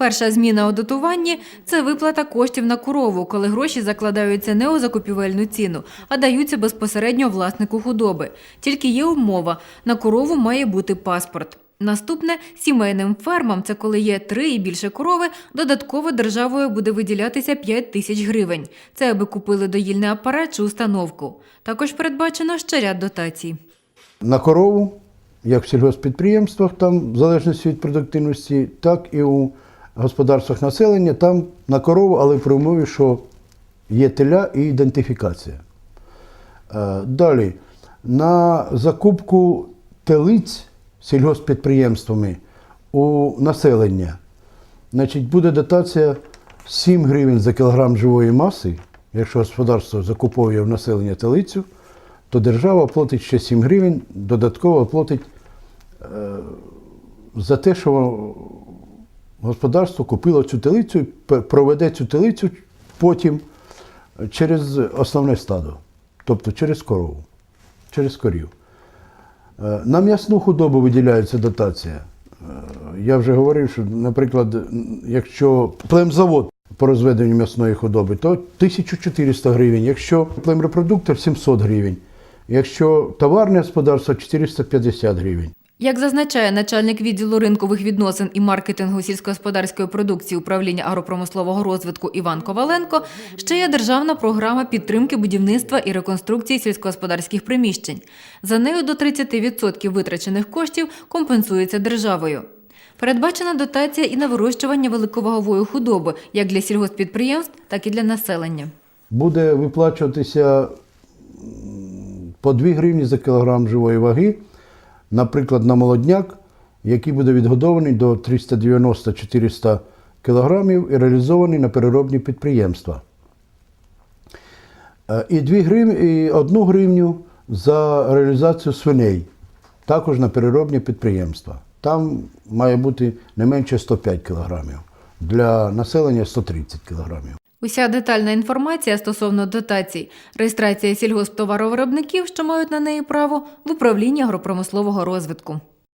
Перша зміна у дотуванні це виплата коштів на корову, коли гроші закладаються не у закупівельну ціну, а даються безпосередньо власнику худоби. Тільки є умова на корову має бути паспорт. Наступне сімейним фермам, це коли є три і більше корови, додатково державою буде виділятися 5 тисяч гривень. Це аби купили доїльний апарат чи установку. Також передбачено ще ряд дотацій. На корову, як в сільгоспідприємствах, там, в залежності від продуктивності, так і у господарствах населення, там на корову, але при умові, що є теля і ідентифікація. Е, Далі, на закупку телиць сільгоспідприємствами у населення, значить, буде дотація 7 гривень за кілограм живої маси. Якщо господарство закуповує в населення телицю, то держава платить ще 7 гривень, додатково платить е, за те, що господарство купило цю телицю, проведе цю телицю потім через основне стадо, тобто через корову, через корів. Е, На м'ясну худобу виділяється дотація. Е, Я вже говорив, що, наприклад, якщо племзавод по розведенню м'ясної худоби, то 1400 гривень, якщо племрепродуктор 700 гривень, якщо товарне господарство 450 гривень. Як зазначає начальник відділу ринкових відносин і маркетингу сільськогосподарської продукції управління агропромислового розвитку Іван Коваленко, ще є державна програма підтримки будівництва і реконструкції сільськогосподарських приміщень. За нею до 30% витрачених коштів компенсується державою. Передбачена дотація і на вирощування великовагової худоби як для сільгоспідприємств, так і для населення. буде виплачуватися по 2 гривні за кілограм живої ваги, наприклад, на молодняк, який буде відгодований до 390-400 кілограмів і реалізований на переробні підприємства. Е, І 2 гривні, і 1 гривню за реалізацію свиней, також на переробні підприємства. Там має бути не менше 105 кілограмів, для населення 130 кілограмів. Уся детальна інформація стосовно дотацій, реєстрація сільгосптоваровиробників, що мають на неї право, в управлінні агропромислового розвитку.